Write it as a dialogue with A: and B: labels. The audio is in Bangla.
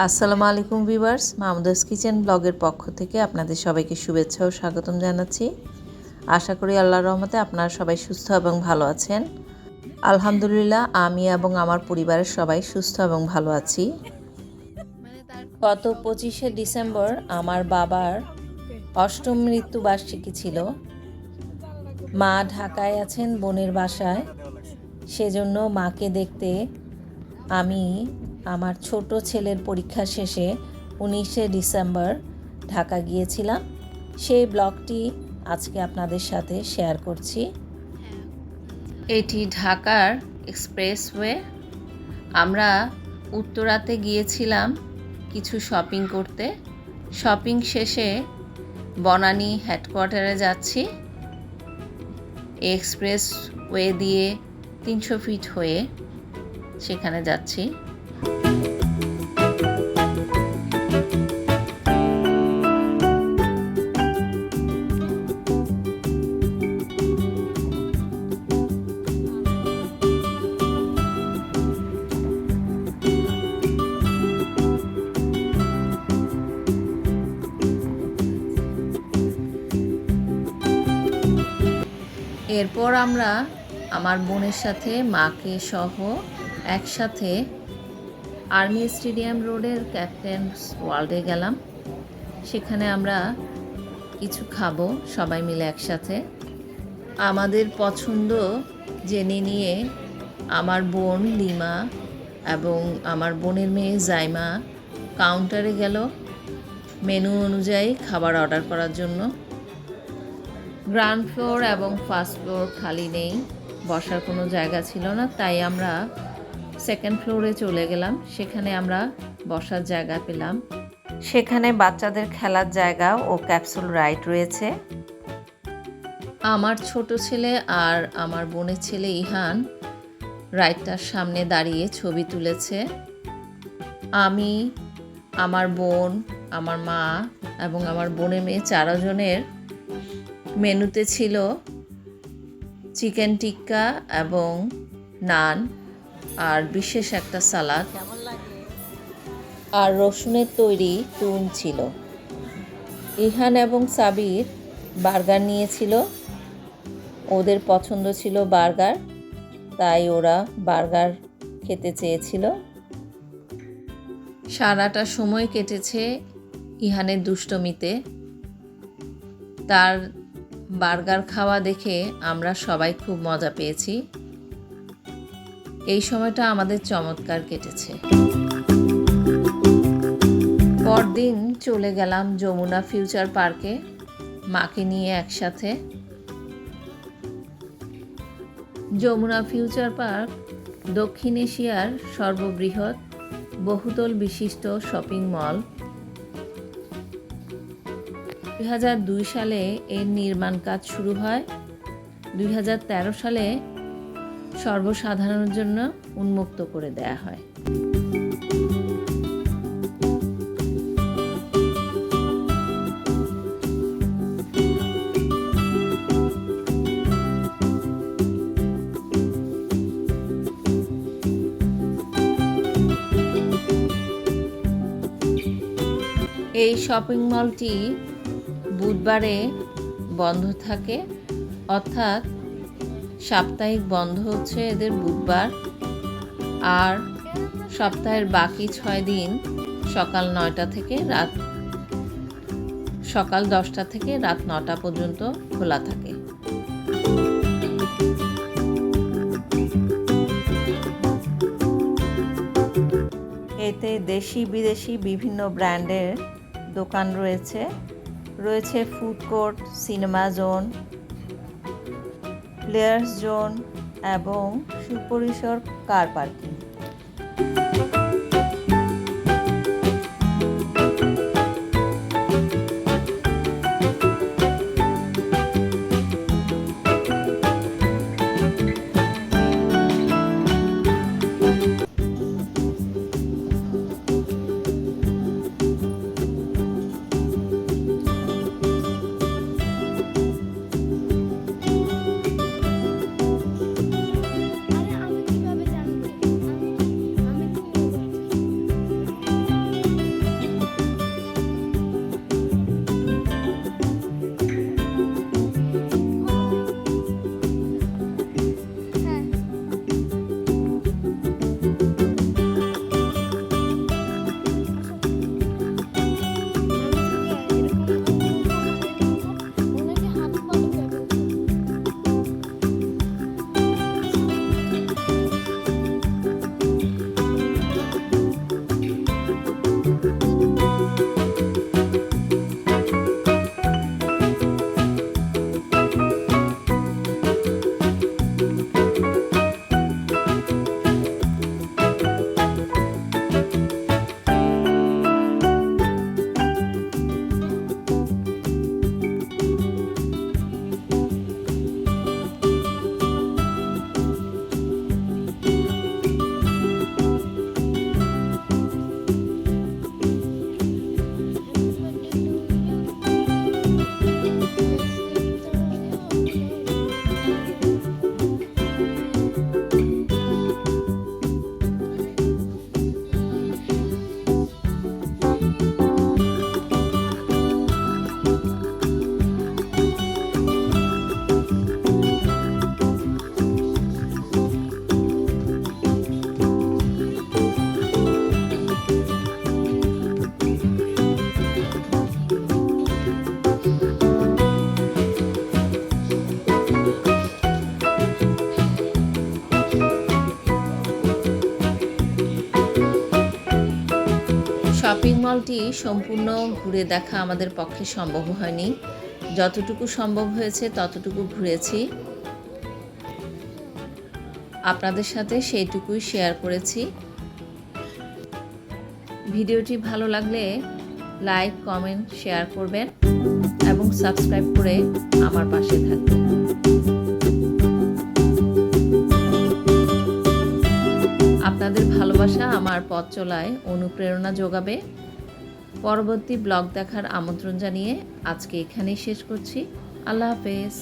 A: আসসালামু আলাইকুম ভিভার্স মাহমুদাস কিচেন ব্লগের পক্ষ থেকে আপনাদের সবাইকে শুভেচ্ছা ও স্বাগতম জানাচ্ছি। আশা করি আল্লাহর রহমতে আপনারা সবাই সুস্থ এবং ভালো আছেন। আলহামদুলিল্লাহ, আমি এবং আমার পরিবারের সবাই সুস্থ এবং ভালো আছি। গত পঁচিশে ডিসেম্বর আমার বাবার অষ্টম মৃত্যুবার্ষিকী ছিল। মা ঢাকায় আছেন, বোনের বাসায়। সেজন্য মাকে দেখতে আমি আমার ছোট ছেলের পরীক্ষা শেষে উনিশে ডিসেম্বর ঢাকা গিয়েছিলাম। সেই ব্লগটি আজকে আপনাদের সাথে শেয়ার করছি। এটি ঢাকার এক্সপ্রেসওয়ে। আমরা উত্তরাতে গিয়েছিলাম কিছু শপিং করতে। শপিং শেষে বনানী হেডকোয়ার্টারে যাচ্ছি। এক্সপ্রেস ওয়ে দিয়ে তিনশো ফিট হয়ে সেখানে যাচ্ছি। এরপর আমরা আমার বোনের সাথে মাকে সহ একসাথে আর্মি স্টেডিয়াম রোডের ক্যাপ্টেন্স ওয়ার্ল্ডে গেলাম। সেখানে আমরা কিছু খাব, সবাই মিলে একসাথে। আমাদের পছন্দ জেনে নিয়ে আমার বোন লিমা এবং আমার বোনের মেয়ে জাইমা কাউন্টারে গেল মেনু অনুযায়ী খাবার অর্ডার করার জন্য। গ্রাউন্ড ফ্লোর এবং ফার্স্ট ফ্লোর খালি নেই, বসার কোনো জায়গা ছিল না, তাই আমরা সেকেন্ড ফ্লোরে চলে গেলাম। সেখানে আমরা বসার জায়গা পেলাম। সেখানে বাচ্চাদের খেলার জায়গা ও ক্যাপসুল রাইড রয়েছে। আমার ছোট ছেলে আর আমার বোনের ছেলে ইহান রাইডটার সামনে দাঁড়িয়ে ছবি তুলেছে। আমি আমার বোন আমার মা এবং আমার বোনের মেয়ে চারজনের মেনুতে ছিল চিকেন টিক্কা এবং নান। আর বিশেষ একটা সালাদ আর রসুনের তৈরি তুন ছিল। ইহান এবং সাবির বার্গার নিয়েছিল। ওদের পছন্দ ছিল বার্গার, তাই ওরা বার্গার খেতে চেয়েছিল। সারাটা সময় কেটেছে ইহানের দুষ্টমিতে। তার বার্গার খাওয়া দেখে আমরা সবাই খুব মজা পেয়েছি। এই সময়টা আমাদের চমৎকার কেটেছে। পরদিন চলে গেলাম যমুনা ফিউচার পার্কে, মাকে নিয়ে একসাথে। যমুনা ফিউচার পার্ক দক্ষিণ এশিয়ার সর্ববৃহৎ, বহুতল বিশিষ্ট শপিং মল। দুই হাজার দুই সালে এর নির্মাণ কাজ শুরু হয়। দুই হাজার তেরো সালে সর্বসাধারণের জন্য উন্মুক্ত করে দেয়া হয়। এই শপিং মলটি বুধবারে বন্ধ থাকে অর্থাৎ সাপ্তাহিক বন্ধ হচ্ছে এদের বুধবার। আর সপ্তাহের বাকি ছয় দিন সকাল নয়টা থেকে রাত, সকাল দশটা থেকে রাত নটা পর্যন্ত খোলা থাকে। এতে দেশি বিদেশি বিভিন্ন ব্র্যান্ডের দোকান রয়েছে। রয়েছে food court cinema zone players zone এবং সুপরিসর কার পার্কিং। শপিং মলটি সম্পূর্ণ ঘুরে দেখা আমাদের পক্ষে সম্ভব হয়নি। যতটুকু সম্ভব হয়েছে ততটুকু ঘুরেছি। আপনাদের সাথে সেইটুকুই শেয়ার করেছি। ভিডিওটি ভালো লাগলে লাইক কমেন্ট শেয়ার করবেন এবং সাবস্ক্রাইব করে আমার পাশে থাকবেন। আপনাদের ভালোবাসা আমার পথ চলায় অনুপ্রেরণা যোগাবে। পরবর্তী ব্লগ দেখার আমন্ত্রণ জানিয়ে আজকে এখানেই শেষ করছি। আল্লাহ হাফেজ।